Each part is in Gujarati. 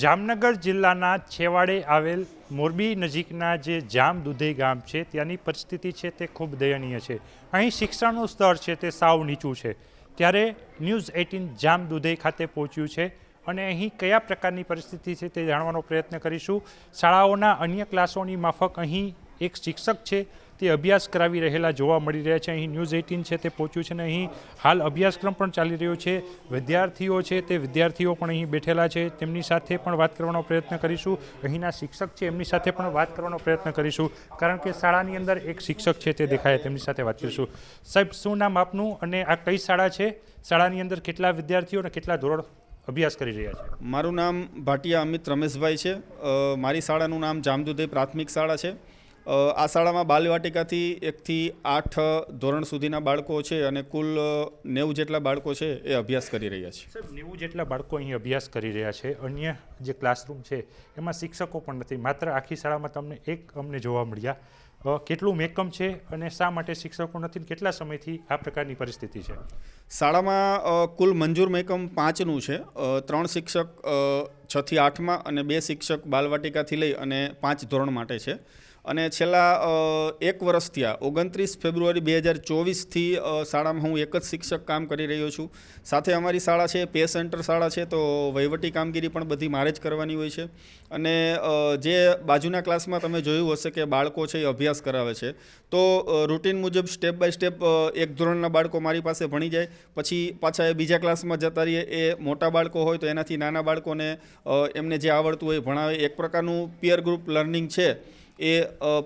જામનગર જિલ્લાના છેવાડે આવેલ મોરબી નજીકના જે જામ દુધઈ ગામ છે, ત્યાંની પરિસ્થિતિ છે તે ખૂબ દયનીય છે. અહીં શિક્ષણનું સ્તર છે તે સાવ નીચું છે. ત્યારે ન્યૂઝ એઇટીન જામ દુધઈ ખાતે પહોંચ્યું છે અને અહીં કયા પ્રકારની પરિસ્થિતિ છે તે જાણવાનો પ્રયત્ન કરીશું. શાળાઓના અન્ય ક્લાસોની માફક અહીં એક શિક્ષક છે તે અભ્યાસ કરાવી રહેલા જોવા મળી રહ્યા છે. અહીં ન્યૂઝ એઇટીન છે તે પહોંચ્યું છે અને અહીં હાલ અભ્યાસક્રમ પણ ચાલી રહ્યો છે. વિદ્યાર્થીઓ છે તે વિદ્યાર્થીઓ પણ અહીં બેઠેલા છે. તેમની સાથે પણ વાત કરવાનો પ્રયત્ન કરીશું. અહીંના શિક્ષક છે એમની સાથે પણ વાત કરવાનો પ્રયત્ન કરીશું. કારણ કે શાળાની અંદર એક શિક્ષક છે તે દેખાય, તેમની સાથે વાત કરીશું. સાહેબ, શું નામ આપનું અને આ કઈ શાળા છે? શાળાની અંદર કેટલા વિદ્યાર્થીઓ અને કેટલા ધોરણ અભ્યાસ કરી રહ્યા છે? મારું નામ ભાટિયા અમિત રમેશભાઈ છે. મારી શાળાનું નામ જામદુદે પ્રાથમિક શાળા છે. આ શાળામાં બાલવાટિકાથી એકથી આઠ ધોરણ સુધીના બાળકો છે અને કુલ નેવું જેટલા બાળકો છે એ અભ્યાસ કરી રહ્યા છે. સાહેબ નેવું જેટલા બાળકો અહીં અભ્યાસ કરી રહ્યા છે. અન્ય જે ક્લાસરૂમ છે એમાં શિક્ષકો પણ નથી. માત્ર આખી શાળામાં તમને એક અમને જોવા મળ્યા. કેટલું મેકમ છે અને શા માટે શિક્ષકો નથી કેટલા સમયથી આ પ્રકારની પરિસ્થિતિ છે? શાળામાં કુલ મંજૂર મેકમ પાંચનું છે. ત્રણ શિક્ષક છથી આઠમાં અને બે શિક્ષક બાલવાટિકાથી લઈ અને પાંચ ધોરણ માટે છે. અને છેલ્લા એક વર્ષથી આ ઓગણત્રીસ ફેબ્રુઆરી બે હજાર ચોવીસથી શાળામાં હું એક જ શિક્ષક કામ કરી રહ્યો છું. સાથે અમારી શાળા છે, પે સેન્ટર શાળા છે, તો વહીવટી કામગીરી પણ બધી મારે જ કરવાની હોય છે. અને જે બાજુના ક્લાસમાં તમે જોયું હશે કે બાળકો છે એ અભ્યાસ કરાવે છે. તો રૂટીન મુજબ સ્ટેપ બાય સ્ટેપ એક ધોરણના બાળકો મારી પાસે ભણી જાય. પછી પાછા એ બીજા ક્લાસમાં જતા રહીએ. એ મોટા બાળકો હોય તો એનાથી નાના બાળકોને એમને જે આવડતું હોય ભણાવે. એક પ્રકારનું પિયર ગ્રુપ લર્નિંગ છે. એ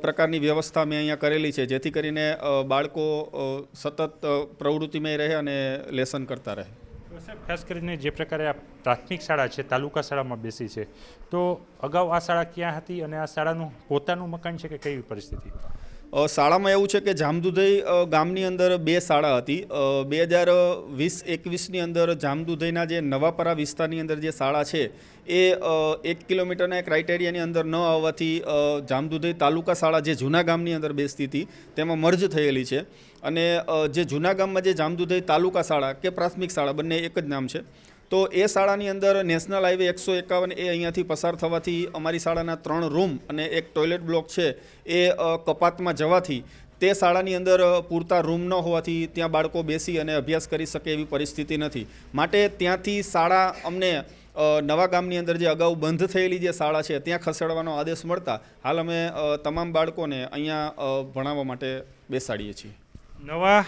પ્રકારની વ્યવસ્થા મેં અહીંયા કરેલી છે, જેથી કરીને બાળકો સતત પ્રવૃત્તિમય રહે અને લેસન કરતા રહે. ખાસ કરીને જે પ્રકારે આ પ્રાથમિક શાળા છે, તાલુકા શાળામાં બેસી છે, તો અગાઉ આ શાળા ક્યાં હતી અને આ શાળાનું, પોતાનું મકાન છે કે કેવી પરિસ્થિતિ? શાળામાં એવું છે કે જામદુધઈ ગામની અંદર બે શાળા હતી. બે હજાર વીસ, એકવીસની અંદર જામદુધઈના જે નવાપરા વિસ્તારની અંદર જે શાળા છે, એ એક કિલોમીટરના ક્રાઇટેરિયાની અંદર ન આવવાથી જામદુધઈ તાલુકા શાળા જે જૂના ગામની અંદર બેસતી હતી, તેમાં મર્જ થયેલી છે. અને જે જૂના ગામમાં જે જામદુધઈ તાલુકા શાળા કે પ્રાથમિક શાળા બંને એક જ નામ છે તો એ શાળાની અંદર નેશનલ હાઈવે એકસો એકાવન એ અહીંયાથી પસાર થવાથી અમારી શાળાના ત્રણ રૂમ અને એક ટોયલેટ બ્લોક છે એ કપાતમાં જવાથી તે શાળાની અંદર પૂરતા રૂમ ન હોવાથી ત્યાં બાળકો બેસી અને અભ્યાસ કરી શકે એવી પરિસ્થિતિ નથી. માટે ત્યાંથી શાળા અમને નવા ગામની અંદર જે અગાઉ બંધ થયેલી જે શાળા છે ત્યાં ખસેડવાનો આદેશ મળતા હાલ અમે તમામ બાળકોને અહીંયા ભણાવવા માટે બેસાડીએ છીએ. નવા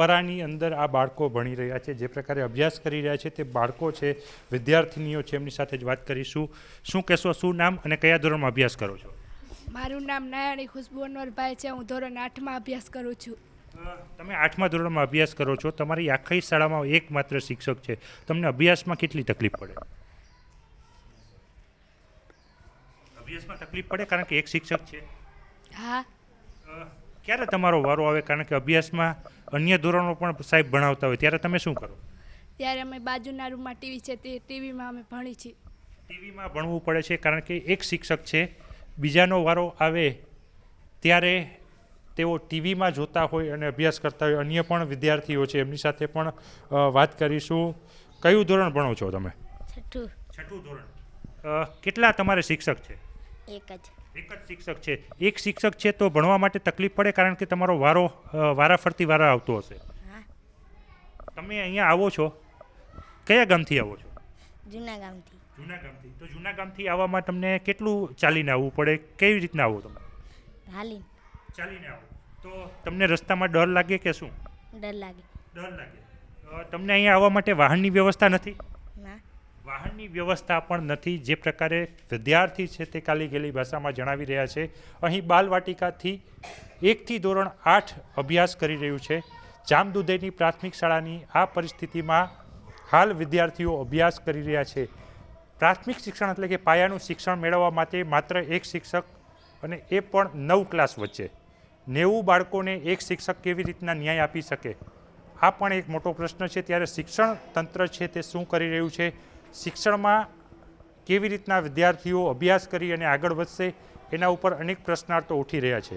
પરાની અંદર આ બાળકો ભણી રહ્યા છે જે પ્રકારે અભ્યાસ કરી રહ્યા છે તે બાળકો છે વિદ્યાર્થીનીઓ છે એમની સાથે જ વાત કરીશું. શું કહેશો શું નામ અને કયા ધોરણમાં અભ્યાસ કરો છો? મારું નામ નયાણી ખુશ્બુ અનવરભાઈ છે હું ધોરણ આઠમાં અભ્યાસ કરું છું. તમે આઠમા ધોરણમાં અભ્યાસ કરો છો તમારી આખી શાળામાં એકમાત્ર શિક્ષક છે. તમને અભ્યાસમાં કેટલી તકલીફ પડે? અભ્યાસમાં તકલીફ પડે કારણ કે એક શિક્ષક છે? હા. ક્યારે તમારો વારો આવે? કારણ કે અભ્યાસમાં અન્ય ધોરણો પણ સાહેબ ભણાવતા હોય. ત્યારે તમે શું કરો? ત્યારે અમે બાજુના રૂમમાં ટીવી છે તે ટીવીમાં અમે ભણી છીએ. ટીવીમાં ભણવું પડે છે કારણ કે એક શિક્ષક છે બીજાનો વારો આવે ત્યારે તેઓ ટીવીમાં જોતા હોય અને અભ્યાસ કરતા હોય. અન્ય પણ વિદ્યાર્થીઓ છે એમની સાથે પણ વાત કરીશું. કયું ધોરણ ભણો છો તમે? છઠ્ઠું. છઠ્ઠું ધોરણ. કેટલા તમારે શિક્ષક છે? એક જ. એક જ શિક્ષક છે. એક શિક્ષક છે તો ભણવા માટે તકલીફ પડે કારણ કે તમારો વારો વારાફરતી વારા આવતો હશે. હા. તમે અહીંયા આવો છો? કયા ગામથી આવો છો? જૂના ગામથી. જૂના ગામથી. તો જૂના ગામથી આવવામાં તમને કેટલું ચાલીને આવવું પડે? કેવી રીતના આવો તમે? હાલીન. ચાલીને આવો. તો તમને રસ્તામાં ડર લાગે કે શું? ડર લાગે. ડર લાગે. તમને અહીંયા આવવા માટે વાહનની વ્યવસ્થા નથી? ના. વાહનની વ્યવસ્થા પણ નથી. જે પ્રકારે વિદ્યાર્થી છે તે કાલી ગેલી ભાષામાં જણાવી રહ્યા છે. અહીં બાલવાટિકાથી એકથી ધોરણ આઠ અભ્યાસ કરી રહ્યું છે. જામદુધઈની પ્રાથમિક શાળાની આ પરિસ્થિતિમાં હાલ વિદ્યાર્થીઓ અભ્યાસ કરી રહ્યા છે. પ્રાથમિક શિક્ષણ એટલે કે પાયાનું શિક્ષણ મેળવવા માટે માત્ર એક શિક્ષક અને એ પણ નવ ક્લાસ વચ્ચે. નેવું બાળકોને એક શિક્ષક કેવી રીતના ન્યાય આપી શકે? આ પણ એક મોટો પ્રશ્ન છે. ત્યારે શિક્ષણ તંત્ર છે તે શું કરી રહ્યું છે? શિક્ષણમાં કેવી રીતના વિદ્યાર્થીઓ અભ્યાસ કરી અને આગળ વધશે, એના ઉપર અનેક પ્રશ્નાર્થો ઉઠી રહ્યા છે.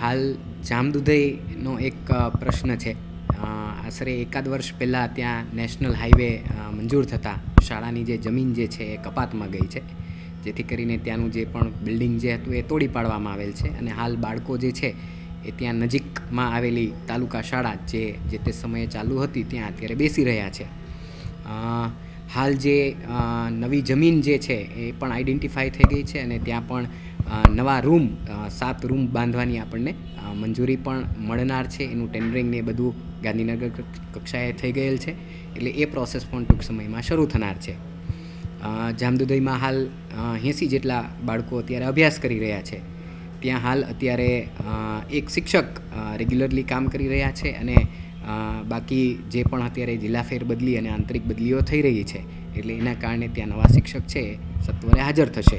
હાલ જામદુધઈનો એક પ્રશ્ન છે. આશરે એકાદ વર્ષ પહેલાં ત્યાં નેશનલ હાઈવે મંજૂર થતાં શાળાની જે જમીન જે છે એ કપાતમાં ગઈ છે. જેથી કરીને ત્યાંનું જે પણ બિલ્ડિંગ જે હતું એ તોડી પાડવામાં આવેલ છે અને હાલ બાળકો જે છે એ ત્યાં નજીકમાં આવેલી તાલુકા શાળા જે જે તે સમયે ચાલુ હતી, ત્યાં અત્યારે બેસી રહ્યા છે. હાલ જે નવી જમીન જે છે એ પણ આઈડેન્ટિફાઈ થઈ ગઈ છે અને ત્યાં પણ નવા રૂમ સાત રૂમ બાંધવાની આપણને મંજૂરી પણ મળનાર છે. એનું ટેન્ડરિંગ ને એ બધું ગાંધીનગર કક્ષાએ થઈ ગયેલ છે. એટલે એ પ્રોસેસ પણ ટૂંક સમયમાં શરૂ થનાર છે. અ, હાલ એંસી જેટલા બાળકો અત્યારે અભ્યાસ કરી રહ્યા છે. ત્યાં હાલ અત્યારે એક શિક્ષક રેગ્યુલરલી કામ કરી રહ્યા છે અને બાકી જે પણ અત્યારે જિલ્લા ફેર બદલી અને આંતરિક બદલીઓ થઈ રહી છે, એટલે એના કારણે ત્યાં નવા શિક્ષક છે સત્વરે હાજર થશે.